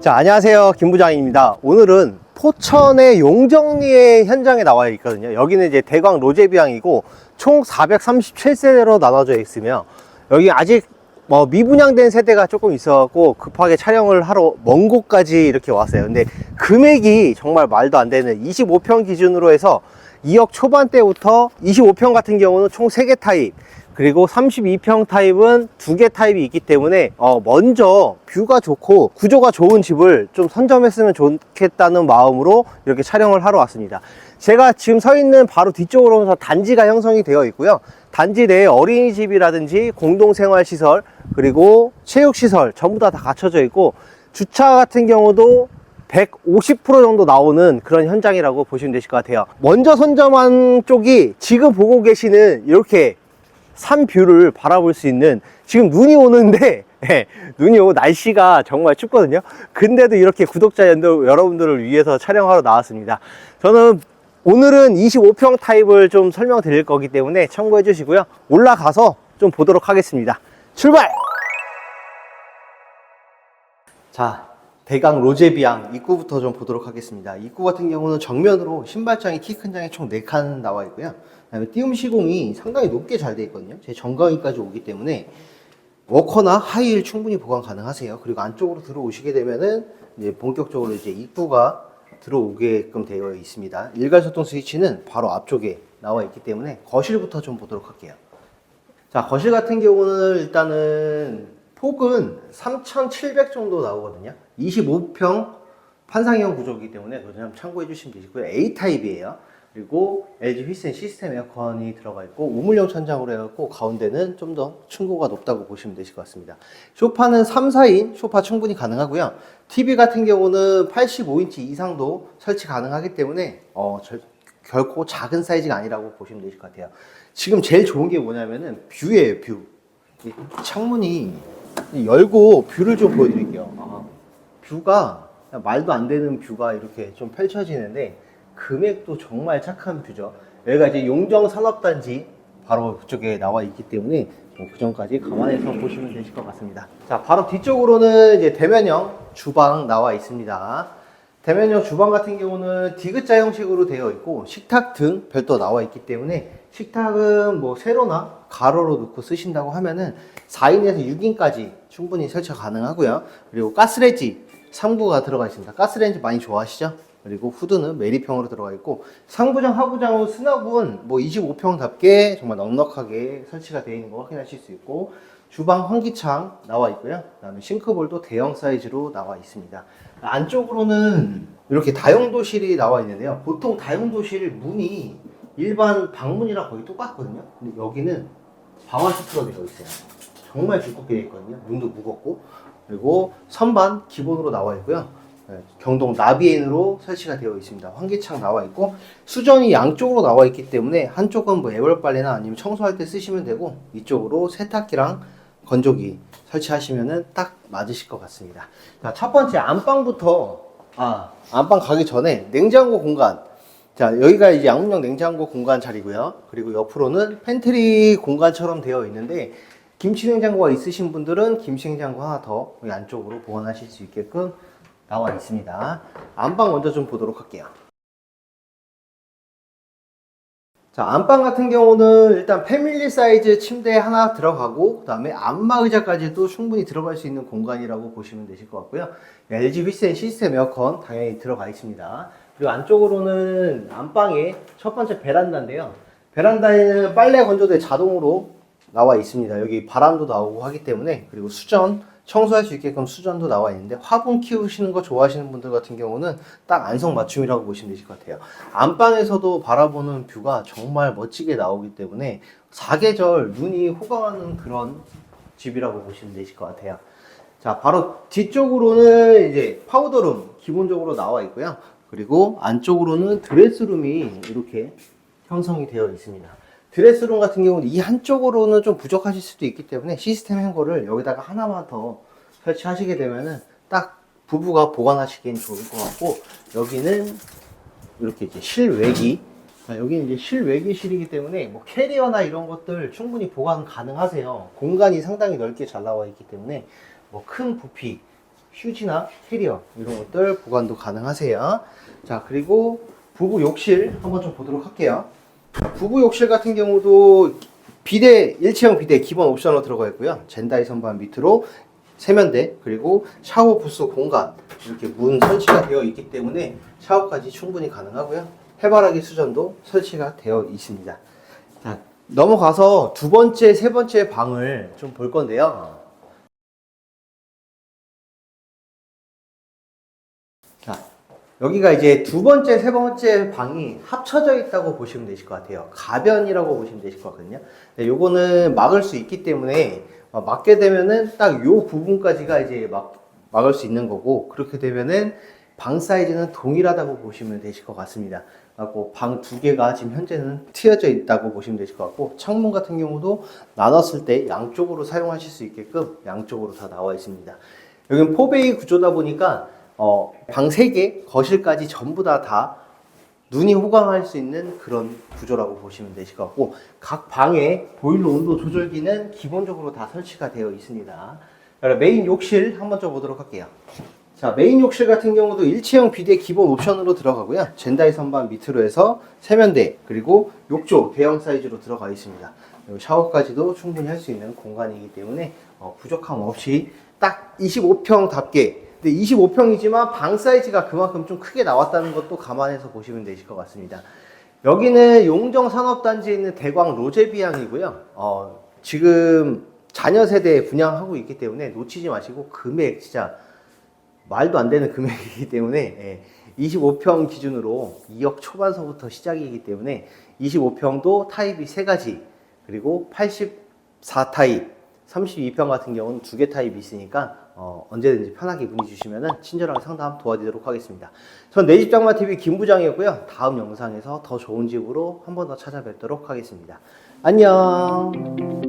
자, 안녕하세요. 김 부장입니다. 오늘은 포천의 용정리의 현장에 나와 있거든요. 여기는 이제 대광 로제비앙이고 총 437세대로 나눠져 있으며 여기 아직 뭐 미분양된 세대가 조금 있어갖고 급하게 촬영을 하러 먼 곳까지 이렇게 왔어요. 근데 금액이 정말 말도 안 되는 25평 기준으로 해서 2억 초반대부터 25평 같은 경우는 총 3개 타입 그리고 32평 타입은 두 개 타입이 있기 때문에 어, 먼저 뷰가 좋고 구조가 좋은 집을 좀 선점했으면 좋겠다는 마음으로 이렇게 촬영을 하러 왔습니다. 제가 지금 서 있는 바로 뒤쪽으로 서 단지가 형성이 되어 있고요. 단지 내에 어린이집이라든지 공동생활시설 그리고 체육시설 전부 다 다 갖춰져 있고 주차 같은 경우도 150% 정도 나오는 그런 현장이라고 보시면 되실 것 같아요. 먼저 선점한 쪽이 지금 보고 계시는 이렇게 산 뷰를 바라볼 수 있는 지금 눈이 오는데 예, 눈이 오고 날씨가 정말 춥거든요. 근데도 이렇게 구독자 여러분들을 위해서 촬영하러 나왔습니다. 저는 오늘은 25평 타입을 좀 설명드릴 거기 때문에 참고해 주시고요. 올라가서 좀 보도록 하겠습니다. 출발! 자, 대강 로제비앙 입구부터 좀 보도록 하겠습니다. 입구 같은 경우는 정면으로 신발장이 키 큰 장이 총 4칸 나와 있고요. 그다음에 띄움 시공이 상당히 높게 잘 돼 있거든요. 제 정강이까지 오기 때문에 워커나 하이힐 충분히 보관 가능하세요. 그리고 안쪽으로 들어오시게 되면은 이제 본격적으로 이제 입구가 들어오게끔 되어 있습니다. 일괄소통 스위치는 바로 앞쪽에 나와 있기 때문에 거실부터 좀 보도록 할게요. 자, 거실 같은 경우는 일단은 폭은 3,700 정도 나오거든요. 25평 판상형 구조이기 때문에 그거 좀 참고해 주시면 되시고요. A타입이에요. 그리고 LG 휘센 시스템 에어컨이 들어가 있고 우물형 천장으로 해갖고 가운데는 좀 더 층고가 높다고 보시면 되실 것 같습니다. 소파는 3, 4인 소파 충분히 가능하고요. TV 같은 경우는 85인치 이상도 설치 가능하기 때문에 어, 절- 결코 작은 사이즈가 아니라고 보시면 되실 것 같아요. 지금 제일 좋은 게 뭐냐면은 뷰예요, 뷰. 이 창문이 열고 뷰를 좀 보여드릴게요. 아, 뷰가 말도 안 되는 뷰가 이렇게 좀 펼쳐지는데 금액도 정말 착한 뷰죠. 여기가 이제 용정 산업단지 바로 그쪽에 나와 있기 때문에 좀그 전까지 감안해서 보시면 되실 것 같습니다. 자, 바로 뒤쪽으로는 이제 대면형 주방 나와 있습니다. 대면형 주방 같은 경우는 디귿자 형식으로 되어 있고 식탁 등 별도 나와 있기 때문에 식탁은 뭐 세로나 가로로 놓고 쓰신다고 하면은 4인에서 6인까지 충분히 설치가 가능하고요. 그리고 가스레인지 3구가 들어가 있습니다. 가스레인지 많이 좋아하시죠? 그리고 후드는 메리평으로 들어가 있고 상부장, 하부장은 수납은 뭐 25평답게 정말 넉넉하게 설치가 되어 있는 거 확인하실 수 있고 주방 환기창 나와 있고요. 그다음에 싱크볼도 대형 사이즈로 나와 있습니다. 안쪽으로는 이렇게 다용도실이 나와 있는데요. 보통 다용도실 문이 일반 방문이랑 거의 똑같거든요. 근데 여기는 방화 시트가 되어 있어요. 정말 두껍게 되어 있거든요. 문도 무겁고 그리고 선반 기본으로 나와 있고요. 네, 경동 나비엔으로 설치가 되어 있습니다. 환기창 나와 있고 수전이 양쪽으로 나와 있기 때문에 한쪽은 뭐 애벌 빨래나 아니면 청소할 때 쓰시면 되고 이쪽으로 세탁기랑 건조기 설치하시면은 딱 맞으실 것 같습니다. 자, 첫 번째 안방부터 아 안방 가기 전에 냉장고 공간 자 여기가 이제 양문형 냉장고 공간 자리고요. 그리고 옆으로는 팬트리 공간처럼 되어 있는데 김치 냉장고가 있으신 분들은 김치 냉장고 하나 더 안쪽으로 보관하실 수 있게끔 나와 있습니다. 안방 먼저 좀 보도록 할게요. 자, 안방 같은 경우는 일단 패밀리 사이즈 침대 하나 들어가고, 그 다음에 안마 의자까지도 충분히 들어갈 수 있는 공간이라고 보시면 되실 것 같고요. LG 휘센 시스템 에어컨 당연히 들어가 있습니다. 그리고 안쪽으로는 안방에 첫 번째 베란다인데요. 베란다에는 빨래 건조대 자동으로 나와 있습니다. 여기 바람도 나오고 하기 때문에, 그리고 수전, 청소할 수 있게끔 수전도 나와 있는데 화분 키우시는 거 좋아하시는 분들 같은 경우는 딱 안성 맞춤이라고 보시면 되실 것 같아요. 안방에서도 바라보는 뷰가 정말 멋지게 나오기 때문에 사계절 눈이 호강하는 그런 집이라고 보시면 되실 것 같아요. 자, 바로 뒤쪽으로는 이제 파우더룸 기본적으로 나와 있고요. 그리고 안쪽으로는 드레스룸이 이렇게 형성이 되어 있습니다. 드레스룸 같은 경우는 이 한쪽으로는 좀 부족하실 수도 있기 때문에 시스템 행거를 여기다가 하나만 더 설치하시게 되면은 딱 부부가 보관하시기엔 좋을 것 같고 여기는 이렇게 이제 실외기 자, 여기는 이제 실외기실이기 때문에 뭐 캐리어나 이런 것들 충분히 보관 가능하세요. 공간이 상당히 넓게 잘 나와 있기 때문에 뭐 큰 부피, 휴지나 캐리어 이런 것들 보관도 가능하세요. 자, 그리고 부부 욕실 한번 좀 보도록 할게요. 자, 부부 욕실 같은 경우도 비대 일체형 비대 기본 옵션으로 들어가 있고요. 젠다이 선반 밑으로 세면대 그리고 샤워 부스 공간 이렇게 문 설치가 되어 있기 때문에 샤워까지 충분히 가능하고요. 해바라기 수전도 설치가 되어 있습니다. 자, 넘어가서 두 번째, 세 번째 방을 좀 볼 건데요. 여기가 이제 두 번째, 세 번째 방이 합쳐져 있다고 보시면 되실 것 같아요. 가변이라고 보시면 되실 것 같거든요. 네, 요거는 막을 수 있기 때문에 어, 막게 되면은 딱 요 부분까지가 이제 막, 막을 수 있는 거고, 그렇게 되면은 방 사이즈는 동일하다고 보시면 되실 것 같습니다. 하고 방 두 개가 지금 현재는 트여져 있다고 보시면 되실 것 같고 창문 같은 경우도 나눴을 때 양쪽으로 사용하실 수 있게끔 양쪽으로 다 나와 있습니다. 여기는 포베이 구조다 보니까 어, 방 3개, 거실까지 전부 다 다 눈이 호강할 수 있는 그런 구조라고 보시면 되실 것 같고 각 방에 보일러 온도 조절기는 기본적으로 다 설치가 되어 있습니다. 메인 욕실 한번 좀 보도록 할게요. 자, 메인 욕실 같은 경우도 일체형 비대 기본 옵션으로 들어가고요. 젠다이 선반 밑으로 해서 세면대 그리고 욕조 대형 사이즈로 들어가 있습니다. 샤워까지도 충분히 할 수 있는 공간이기 때문에 어, 부족함 없이 딱 25평답게 근데 25평이지만 방 사이즈가 그만큼 좀 크게 나왔다는 것도 감안해서 보시면 되실 것 같습니다. 여기는 용정 산업단지에 있는 대광 로제비앙이고요. 어, 지금 자녀 세대에 분양하고 있기 때문에 놓치지 마시고 금액 진짜 말도 안 되는 금액이기 때문에 예, 25평 기준으로 2억 초반서부터 시작이기 때문에 25평도 타입이 세 가지 그리고 84 타입 32평 같은 경우는 두개 타입이 있으니까 어, 언제든지 편하게 문의 주시면 친절하게 상담 도와드리도록 하겠습니다. 전 내 집 장마 TV 김부장이었고요. 다음 영상에서 더 좋은 집으로 한 번 더 찾아뵙도록 하겠습니다. 안녕.